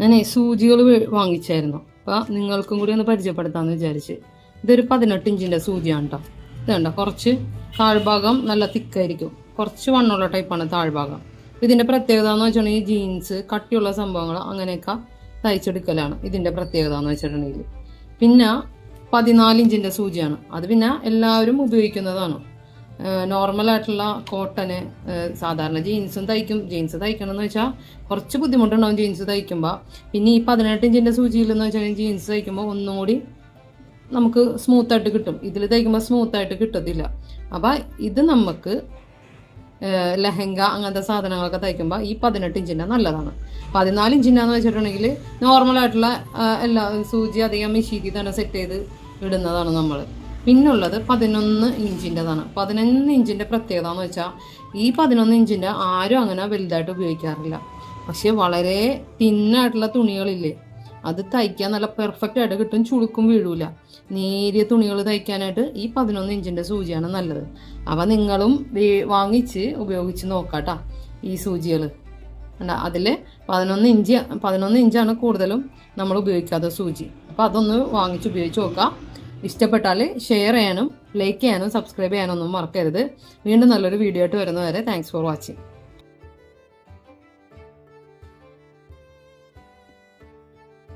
ഞാൻ സൂചികൾ വാങ്ങിച്ചായിരുന്നു. അപ്പോൾ നിങ്ങൾക്കും കൂടി ഒന്ന് പരിചയപ്പെടുത്താമെന്ന് വിചാരിച്ച്. ഇതൊരു പതിനെട്ട് ഇഞ്ചിന്റെ സൂചിയാണ് കേട്ടോ ഇത് കണ്ടോ? കുറച്ച് താഴ്ഭാഗം നല്ല തിക്കായിരിക്കും. കുറച്ച് വണ്ണുള്ള ടൈപ്പാണ് താഴ്ഭാഗം. ഇതിന്റെ പ്രത്യേകത എന്ന് വെച്ചിട്ടുണ്ടെങ്കിൽ ജീൻസ് കട്ടിയുള്ള സംഭവങ്ങൾ അങ്ങനെയൊക്കെ തയ്ച്ചെടുക്കലാണ് ഇതിന്റെ പ്രത്യേകത എന്ന് വെച്ചിട്ടുണ്ടെങ്കിൽ. പിന്നെ പതിനാല് ഇഞ്ചിന്റെ സൂചിയാണ്. അത് പിന്നെ എല്ലാവരും ഉപയോഗിക്കുന്നതാണ്. നോർമലായിട്ടുള്ള കോട്ടന് സാധാരണ ജീൻസും തയ്ക്കും. ജീൻസ് തയ്ക്കണം എന്ന് വെച്ചാൽ കുറച്ച് ബുദ്ധിമുട്ടുണ്ടാവും ജീൻസ് തയ്ക്കുമ്പോൾ പിന്നെ ഈ പതിനെട്ട് ഇഞ്ചിന്റെ സൂചിയിലെന്ന് വെച്ചാൽ ജീൻസ് തയ്ക്കുമ്പോൾ ഒന്നും കൂടി നമുക്ക് സ്മൂത്തായിട്ട് കിട്ടും. ഇതിൽ തയ്ക്കുമ്പോൾ സ്മൂത്തായിട്ട് കിട്ടത്തില്ല. അപ്പോൾ ഇത് നമുക്ക് ലഹങ്ക അങ്ങനത്തെ സാധനങ്ങളൊക്കെ തയ്ക്കുമ്പോൾ ഈ പതിനെട്ട് ഇഞ്ചിന്റെ നല്ലതാണ്. പതിനാല് ഇഞ്ചിന്റെ എന്ന് വെച്ചിട്ടുണ്ടെങ്കിൽ നോർമലായിട്ടുള്ള എല്ലാ സൂചി അധികം മെഷീനിൽ തന്നെ സെറ്റ് ചെയ്ത് ഇടുന്നതാണ് നമ്മൾ പിന്നുള്ളത് പതിനൊന്ന് ഇഞ്ചിന്റെതാണ്. പതിനൊന്ന് ഇഞ്ചിന്റെ പ്രത്യേകത എന്ന് വെച്ചാൽ ഈ പതിനൊന്ന് ഇഞ്ചിന്റെ ആരും അങ്ങനെ വലുതായിട്ട് ഉപയോഗിക്കാറില്ല. പക്ഷേ വളരെ തിന്നായിട്ടുള്ള തുണികളില്ലേ അത് തയ്ക്കാൻ നല്ല പെർഫെക്റ്റ് ആയിട്ട് കിട്ടും ചുളുക്കും വീഴൂല. നേരിയ തുണികൾ തയ്ക്കാനായിട്ട് ഈ പതിനൊന്ന് ഇഞ്ചിന്റെ സൂചിയാണ് നല്ലത്. അവ നിങ്ങളും വാങ്ങിച്ച് ഉപയോഗിച്ച് നോക്കാട്ടാ ഈ സൂചികൾ. അതിൽ പതിനൊന്ന് ഇഞ്ച് പതിനൊന്ന് ഇഞ്ചാണ് കൂടുതലും നമ്മൾ ഉപയോഗിക്കാത്ത സൂചി. അപ്പോൾ അതൊന്ന് വാങ്ങിച്ച് ഉപയോഗിച്ച് നോക്കാം. ഇഷ്ടപ്പെട്ടാൽ ഷെയർ ചെയ്യാനും ലൈക്ക് ചെയ്യാനും സബ്സ്ക്രൈബ് ചെയ്യാനൊന്നും മറക്കരുത്. വീണ്ടും നല്ലൊരു വീഡിയോ ആയിട്ട് വരുന്നവരെ താങ്ക്സ് ഫോർ വാച്ചിങ്